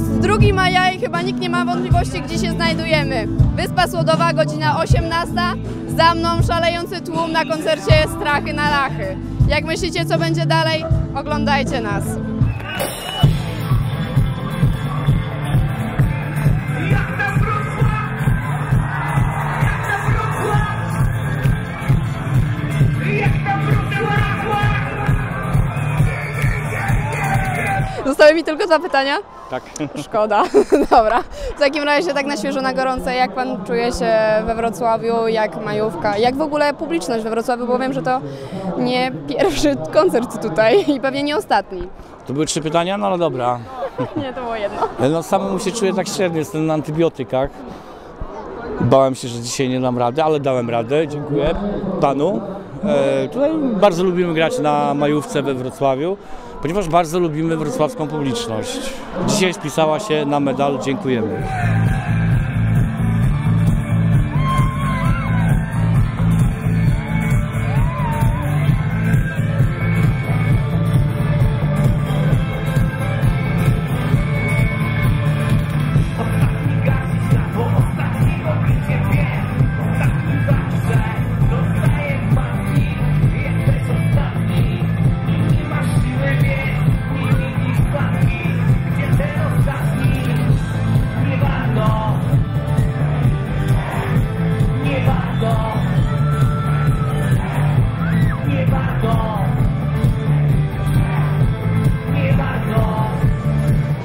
2 maja i chyba nikt nie ma wątpliwości, gdzie się znajdujemy. Wyspa Słodowa, godzina 18. Za mną szalejący tłum na koncercie Strachy na Lachy. Jak myślicie, co będzie dalej? Oglądajcie nas. Zostały mi tylko dwa pytania. Tak. Szkoda. Dobra. W takim razie tak na świeżo, na gorąco, jak pan czuje się we Wrocławiu, jak majówka, jak w ogóle publiczność we Wrocławiu, bo wiem, że to nie pierwszy koncert tutaj i pewnie nie ostatni. To były trzy pytania, no ale dobra. Nie, to było jedno. No samemu się czuję tak średnio, jestem na antybiotykach. Bałem się, że dzisiaj nie dam rady, ale dałem radę. Dziękuję panu. E, tutaj bardzo lubimy grać na majówce we Wrocławiu, ponieważ bardzo lubimy wrocławską publiczność. Dzisiaj spisała się na medal. Dziękujemy.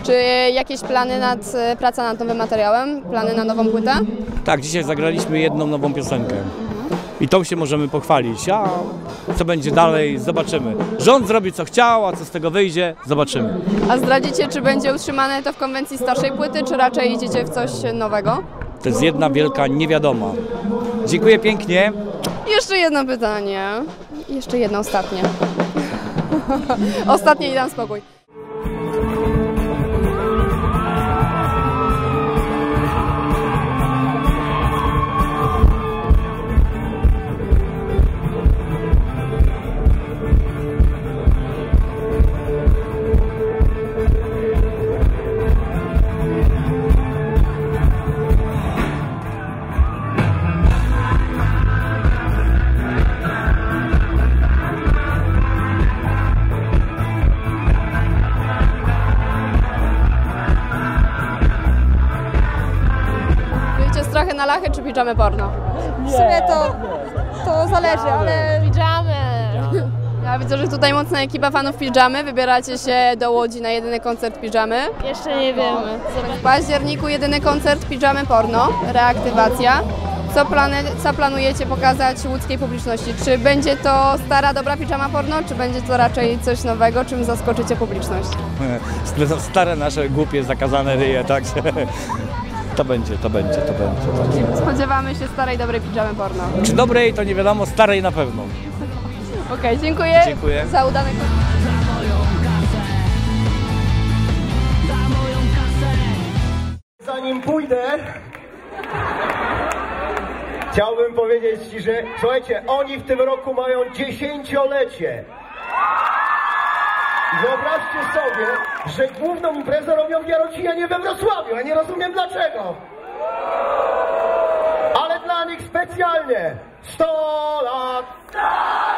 Czy jakieś plany nad, praca nad nowym materiałem? Plany na nową płytę? Tak, dzisiaj zagraliśmy jedną nową piosenkę. I tą się możemy pochwalić. A co będzie dalej, zobaczymy. Rząd zrobi co chciał, a co z tego wyjdzie, zobaczymy. A zdradzicie, czy będzie utrzymane to w konwencji starszej płyty, czy raczej idziecie w coś nowego? To jest jedna wielka niewiadoma. Dziękuję pięknie. Jeszcze jedno pytanie. Jeszcze jedno ostatnie. ostatnie i dam spokój. Pijamy porno? W sumie to, to zależy, ale Pijamy! Ja widzę, że tutaj mocna ekipa fanów pijamy. Wybieracie się do Łodzi na jedyny koncert pijamy. jeszcze nie wiemy. W październiku jedyny koncert pijamy porno, reaktywacja. Co, plany, co planujecie pokazać łódzkiej publiczności? Czy będzie to stara, dobra pijama porno, czy będzie to raczej coś nowego, czym zaskoczycie publiczność? Stare nasze głupie zakazane ryje, tak? To będzie, to będzie, to będzie. Spodziewamy się starej, dobrej pijamy porno. Czy dobrej, to nie wiadomo, starej na pewno. Okej, dziękuję. Dziękuję. Za udany koncert. Zanim pójdę, chciałbym powiedzieć Ci, że słuchajcie, oni w tym roku mają dziesięciolecie. Wyobraźcie sobie, że główną imprezę robią w Jarocinie, we Wrocławiu. Ja nie rozumiem dlaczego. Ale dla nich specjalnie 100 lat! 100!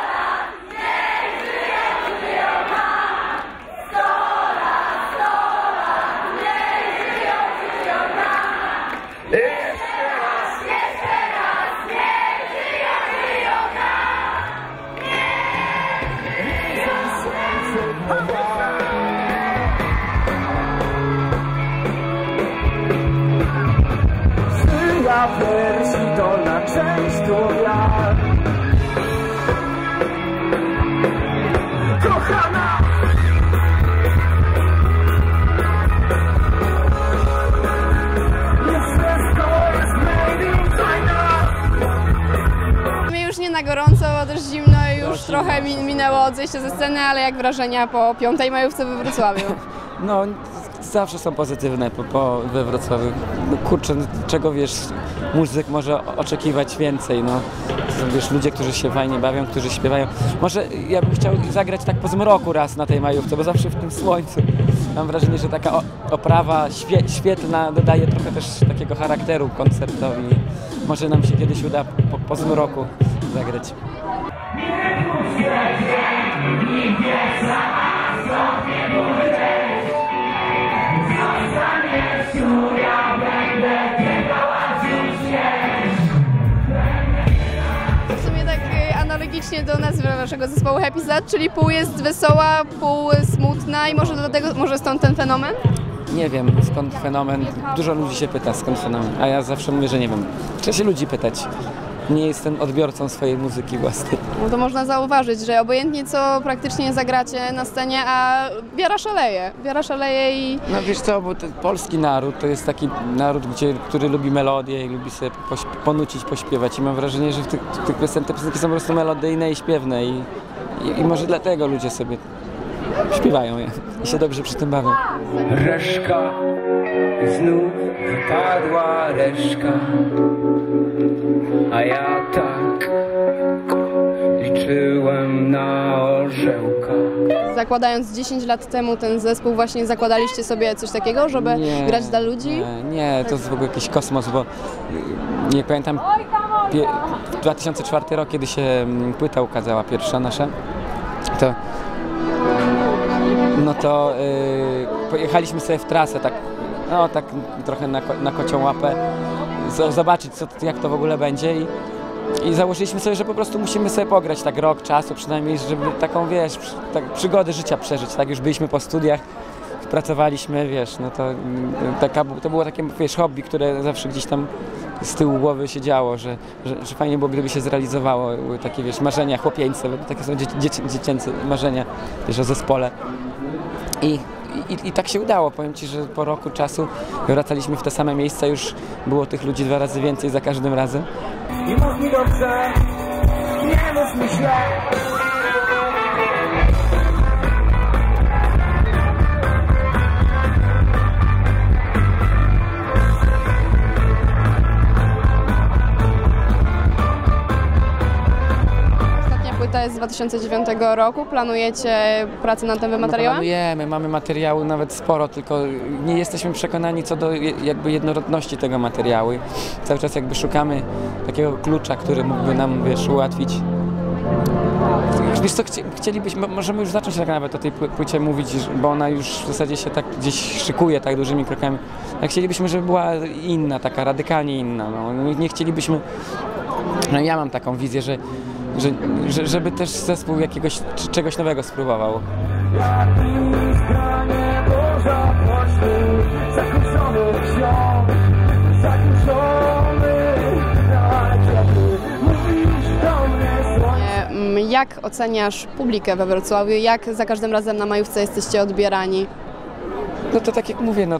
Ja. Kochana! My już nie na gorąco, bo też zimno i już trochę mi- minęło od zejścia ze sceny, ale jak wrażenia po piątej majówce we Wrocławiu? No, zawsze są pozytywne po, po, we Wrocławiu. No, kurczę, no, czego wiesz, muzyk może oczekiwać więcej, no. Wiesz, ludzie, którzy się fajnie bawią, którzy śpiewają. Może ja bym chciał zagrać tak po zmroku raz na tej majówce, bo zawsze w tym słońcu mam wrażenie, że taka oprawa świe, dodaje trochę też takiego charakteru koncertowi. Może nam się kiedyś uda po, po zmroku zagrać. W analogicznie do nazwy naszego zespołu Happy Sad, czyli pół jest wesoła, pół smutna i może dlatego, może stąd ten fenomen? Nie wiem skąd fenomen. Dużo ludzi się pyta skąd fenomen, a ja zawsze mówię, że nie wiem. Trzeba się ludzi pytać. Nie jestem odbiorcą swojej muzyki własnej. No to można zauważyć, że obojętnie co praktycznie zagracie na scenie, a wiara szaleje. Wiara szaleje i No wiesz co, bo ten polski naród to jest taki naród, gdzie, który lubi melodię i lubi sobie poś, ponucić, pośpiewać i mam wrażenie, że w tych, tych piosen, te piosenki są po prostu melodyjne i śpiewne i, i, i może dlatego ludzie sobie śpiewają je i się dobrze przy tym bawią. Reszka, znów wypadła reszka, a ja tak liczyłem na orzełka. zakładając 10 lat temu ten zespół, właśnie zakładaliście sobie coś takiego, żeby grać dla ludzi? Nie, nie, to jest w ogóle jakiś kosmos, bo nie pamiętam, pie, 2004 rok, kiedy się mm, płyta ukazała pierwsza nasza, to no to y, pojechaliśmy sobie w trasę, tak, no tak trochę na, ko- na kocią łapę, zobaczyć co, jak to w ogóle będzie i, i założyliśmy sobie, że po prostu musimy sobie pograć tak rok czasu przynajmniej, żeby taką, wiesz, przy- tak, przygodę życia przeżyć, tak, już byliśmy po studiach, pracowaliśmy, wiesz, no to, mm, taka, to było takie, wiesz, hobby, które zawsze gdzieś tam z tyłu głowy się działo, że, że, że fajnie było, gdyby się zrealizowało takie, wiesz, marzenia chłopieńce, takie są dzieci, dzieci, dziecięce marzenia, wiesz, o zespole. I, i, I tak się udało. Powiem Ci, że po roku czasu wracaliśmy w te same miejsca, już było tych ludzi dwa razy więcej za każdym razem. I mów mi dobrze, nie mów mi źle. 2009 roku. Planujecie pracę nad tym materiałem? Planujemy, mamy materiału nawet sporo, tylko nie jesteśmy przekonani co do jakby jednorodności tego materiału. Cały czas jakby szukamy takiego klucza, który mógłby nam, wiesz, ułatwić Wiesz co, chci- chcielibyśmy, możemy już zacząć tak nawet o tej pły- płycie mówić, bo ona już w zasadzie się tak gdzieś szykuje tak dużymi krokami. Ale chcielibyśmy, żeby była inna, taka radykalnie inna. No. Nie chcielibyśmy, no ja mam taką wizję, że, że, że żeby też zespół jakiegoś, czegoś nowego spróbował. Mm, Jak oceniasz publikę we Wrocławiu? Jak za każdym razem na majówce jesteście odbierani? No to tak jak mówię, no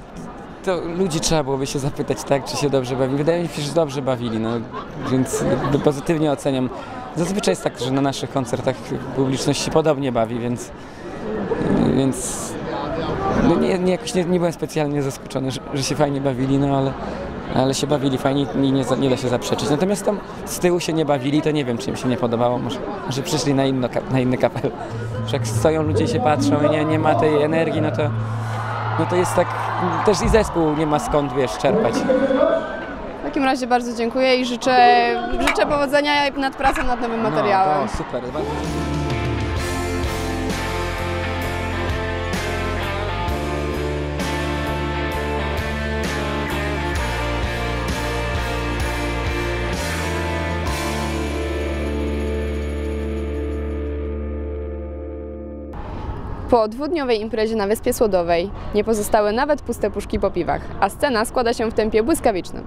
to ludzi trzeba byłoby się zapytać, tak, czy się dobrze bawili. Wydaje mi się, że dobrze bawili, no więc pozytywnie oceniam. Zazwyczaj jest tak, że na naszych koncertach publiczność się podobnie bawi, więc więc no nie, nie, jakoś nie, nie byłem specjalnie zaskoczony, że, że się fajnie bawili, no ale, ale się bawili fajnie i nie, nie da się zaprzeczyć. Natomiast tam z tyłu się nie bawili, to nie wiem, czy im się nie podobało. Może, może przyszli na, inno, na inny kapel. Że jak stoją ludzie się patrzą i nie, nie ma tej energii, no to, no to jest tak, też i zespół nie ma skąd, wiesz, czerpać. W takim razie bardzo dziękuję i życzę, życzę powodzenia nad pracą nad nowym materiałem. No, super. Po dwudniowej imprezie na Wyspie Słodowej nie pozostały nawet puste puszki po piwach, a scena składa się w tempie błyskawicznym.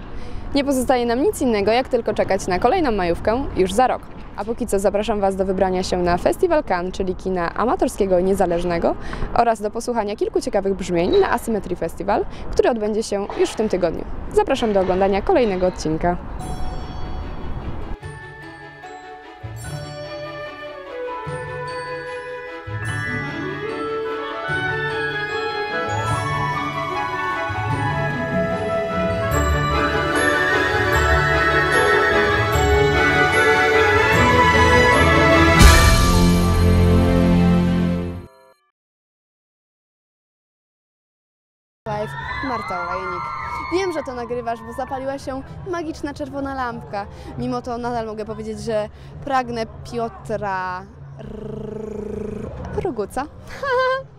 Nie pozostaje nam nic innego, jak tylko czekać na kolejną majówkę już za rok. A póki co zapraszam Was do wybrania się na Festiwal Cannes, czyli kina amatorskiego niezależnego oraz do posłuchania kilku ciekawych brzmień na Asymmetry Festival, który odbędzie się już w tym tygodniu. Zapraszam do oglądania kolejnego odcinka. Five, Marta Olejnik. Wiem, że to nagrywasz, bo zapaliła się magiczna czerwona lampka. Mimo to nadal mogę powiedzieć, że pragnę Piotra Roguca.